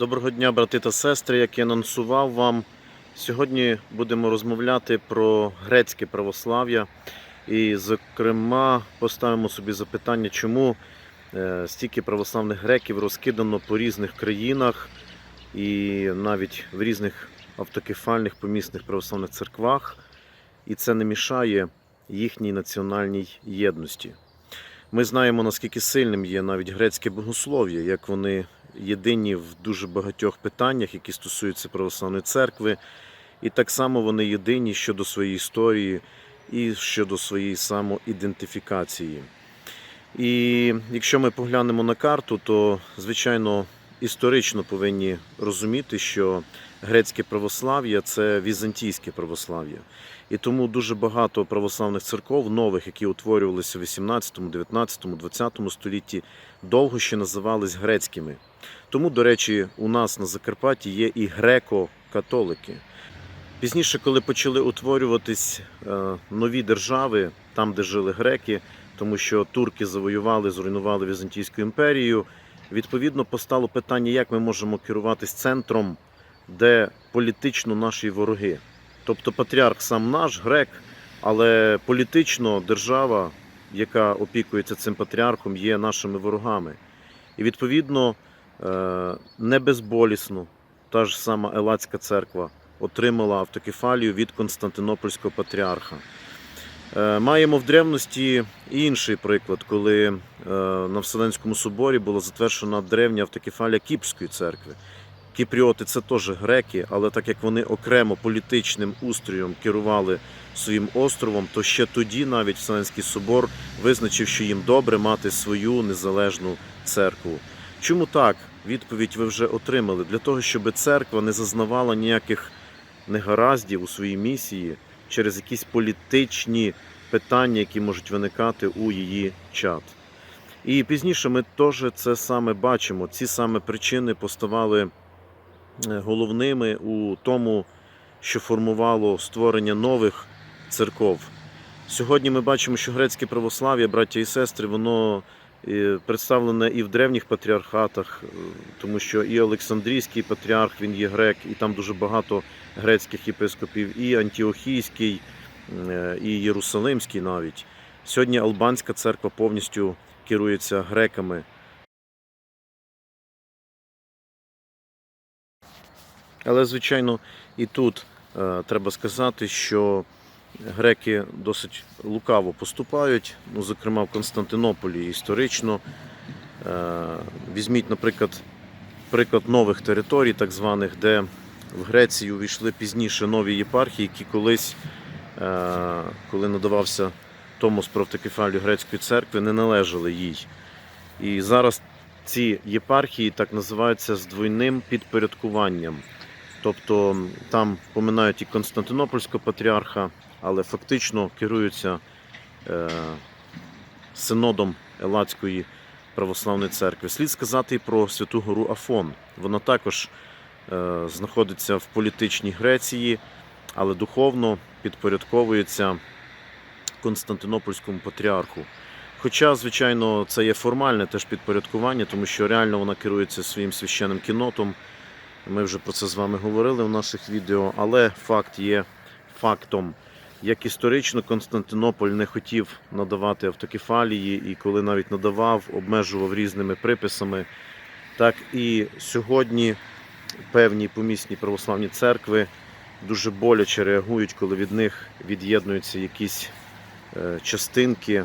Доброго дня, брати та сестри. Як я анонсував вам, сьогодні будемо розмовляти про грецьке православ'я. І, зокрема, поставимо собі запитання, чому е, стільки православних греків розкидано по різних країнах і навіть в різних автокефальних помісних православних церквах, і це не мішає їхній національній єдності. Ми знаємо, наскільки сильним є навіть грецьке богослов'я, як вони єдині в дуже багатьох питаннях, які стосуються православної церкви, і так само вони єдині щодо своєї історії і щодо своєї самоідентифікації. І якщо ми поглянемо на карту, то звичайно історично повинні розуміти, що грецьке православ'я це візантійське православ'я. І тому дуже багато православних церков, нових, які утворювалися в 18, 19, 20 столітті, довго ще називались грецькими. Тому, до речі, у нас на Закарпатті є і греко-католики. Пізніше, коли почали утворюватись е, нові держави, там, де жили греки, тому що турки завоювали, зруйнували Візантійську імперію, відповідно постало питання, як ми можемо керуватись центром, де політично наші вороги. Тобто патріарх сам наш, грек, але політично держава, яка опікується цим патріархом, є нашими ворогами. І відповідно е, не безболісно та ж сама Елацька церква отримала автокефалію від Константинопольського патріарха. Е, Маємо в древності і інший приклад, коли е, на Вселенському соборі була затверджена древня автокефалія Кіпрської церкви. Кіпріоти це теж греки, але так як вони окремо політичним устроєм керували своїм островом, то ще тоді навіть Вселенський собор визначив, що їм добре мати свою незалежну церкву. Чому так? Відповідь ви вже отримали для того, щоб церква не зазнавала ніяких негараздів у своїй місії через якісь політичні питання, які можуть виникати у її чат. І пізніше ми теж це саме бачимо. Ці саме причини поставали головними у тому, що формувало створення нових церков. Сьогодні ми бачимо, що грецьке православ'я, браття і сестри, воно е, представлене і в древніх патріархатах, е, тому що і Олександрійський патріарх, він є грек, і там дуже багато грецьких єпископів, і Антіохійський, е, і Єрусалимський навіть. Сьогодні Албанська церква повністю керується греками. Але, звичайно, і тут е, треба сказати, що греки досить лукаво поступають. Ну, зокрема, в Константинополі історично. Е, візьміть, наприклад, приклад нових територій, так званих, де в Грецію увійшли пізніше нові єпархії, які колись, е, коли надавався Томос про автокефалію грецької церкви, не належали їй. І зараз ці єпархії так називаються з двойним підпорядкуванням. Тобто там поминають і Константинопольського патріарха, але фактично керуються е, синодом Елацької православної церкви. Слід сказати і про Святу Гору Афон. Вона також е, знаходиться в політичній Греції, але духовно підпорядковується Константинопольському патріарху. Хоча, звичайно, це є формальне теж підпорядкування, тому що реально вона керується своїм священним кінотом. Ми вже про це з вами говорили в наших відео, але факт є фактом. Як історично Константинополь не хотів надавати автокефалії, і коли навіть надавав, обмежував різними приписами, так і сьогодні певні помісні православні церкви дуже боляче реагують, коли від них від'єднуються якісь е, частинки.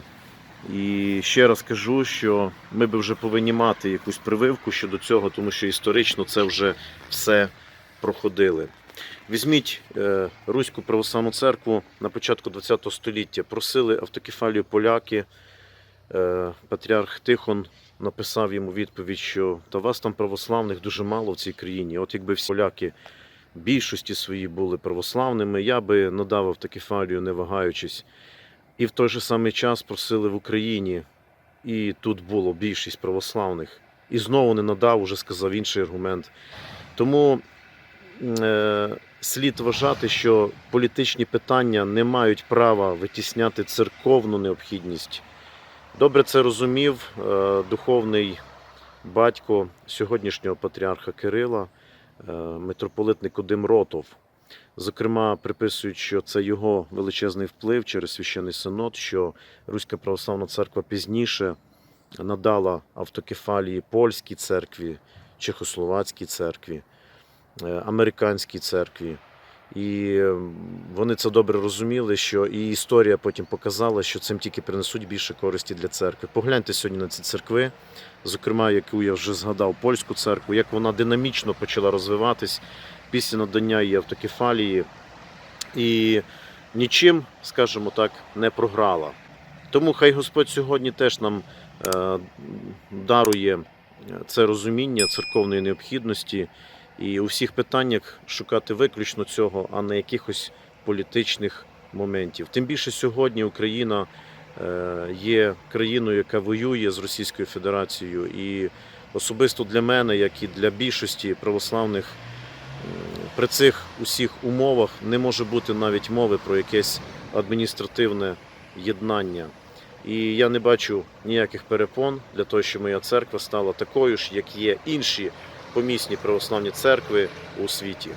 І ще раз кажу, що ми би вже повинні мати якусь прививку щодо цього, тому що історично це вже все проходили. Візьміть е, Руську православну церкву на початку ХХ століття. Просили автокефалію поляки. Е, Патріарх Тихон написав йому відповідь, що та вас там православних дуже мало в цій країні. От якби всі поляки більшості свої були православними, я би надав автокефалію, не вагаючись. І в той же самий час просили в Україні, і тут було більшість православних. І знову не надав, уже сказав інший аргумент. Тому е, слід вважати, що політичні питання не мають права витісняти церковну необхідність. Добре це розумів е, духовний батько сьогоднішнього патріарха Кирила, е, митрополит Никодим Ротов. Зокрема, приписують, що це його величезний вплив через священний синод, що Руська православна церква пізніше надала автокефалії польській церкві, чехословацькій церкві, е, американській церкві. І вони це добре розуміли, що і історія потім показала, що цим тільки принесуть більше користі для церкви. Погляньте сьогодні на ці церкви, зокрема, яку я вже згадав, польську церкву, як вона динамічно почала розвиватись після надання її автокефалії і нічим, скажімо так, не програла. Тому хай Господь сьогодні теж нам е, дарує це розуміння церковної необхідності і у всіх питаннях шукати виключно цього, а не якихось політичних моментів. Тим більше сьогодні Україна е, є країною, яка воює з Російською Федерацією, і особисто для мене, як і для більшості православних, при цих усіх умовах не може бути навіть мови про якесь адміністративне єднання. І я не бачу ніяких перепон для того, щоб моя церква стала такою ж, як є інші помісні православні церкви у світі.